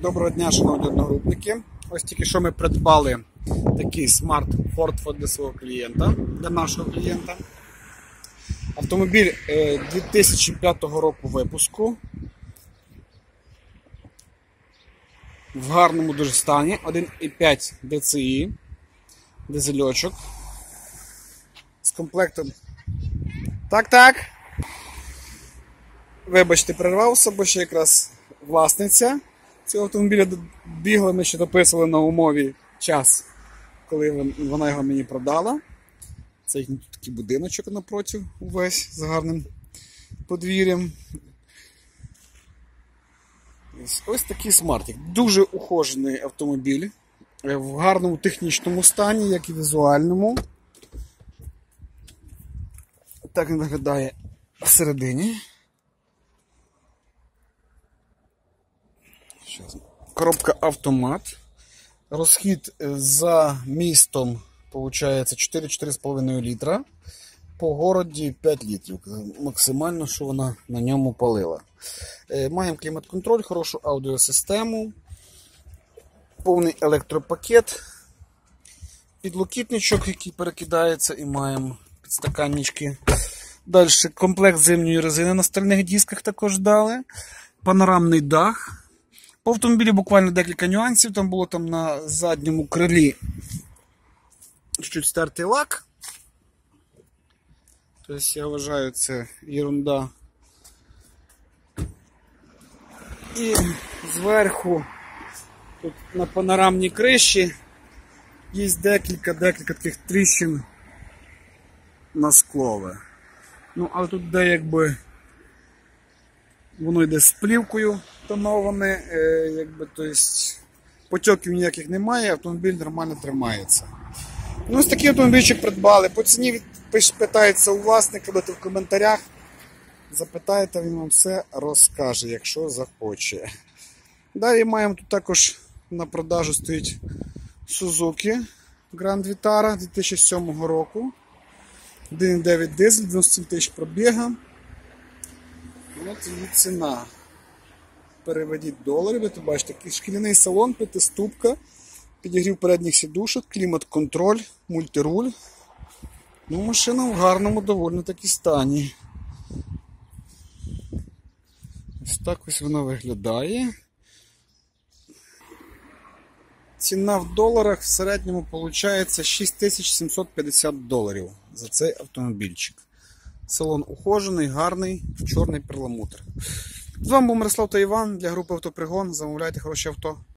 Доброго дня, шановні одногрупники. Ось тільки що ми придбали такий смарт Ford для свого клієнта, для нашого клієнта. Автомобіль е, 2005 року випуску. В гарному дуже стані. 1,5 DCI, дизельочок. З комплектом. Так, так. Вибачте, перервався, бо ще якраз власниця цього автомобіля бігла, ми ще дописували на умові час, коли вона його мені продала. Це такий будиночок напроти увесь з гарним подвір'ям. Ось, ось такий смартик. Дуже ухожений автомобіль. е, В гарному технічному стані, як і візуальному. Так він виглядає всередині. Щас. Коробка автомат. Розхід е, за містом виходить 4-4,5 літра. По городі 5 літрів. Максимально, що вона на ньому палила. Е, Маємо клімат-контроль, хорошу аудіосистему, повний електропакет, підлокітничок, який перекидається, і маємо підстаканнички. Далі комплект зимньої резини на стальних дисках також дали. Панорамний дах. По автомобілі буквально декілька нюансів. Там було там на задньому крилі чуть-чуть стертий лак. Тобто, я вважаю, це ерунда. І зверху тут на панорамній криші є декілька декілька таких тріщин на склове. Ну, але тут де якби воно йде з плівкою тоноване, е, якби, то есть, потьоків ніяких немає, автомобіль нормально тримається. Ну, ось такий автомобільчик придбали. По ціні питається у власника, будете в коментарях. Запитаєте, він вам все розкаже, якщо захоче. Далі маємо тут також на продажу стоїть Suzuki Grand Vitara 2007 року. 1,9 дизель, 97 тисяч пробіга. От її ціна. Переведіть долари, ви тут бачите, шкільний салон, п'ятиступка, підігрів передніх сідушок, клімат-контроль, мультируль. Ну, машина в гарному доволі таки стані. Ось так ось вона виглядає. Ціна в доларах в середньому виходить 6750 доларів за цей автомобільчик. Салон ухожений, гарний, чорний перламутр. З вами був Мирослав та Іван для групи Автопригон. Замовляйте хороші авто.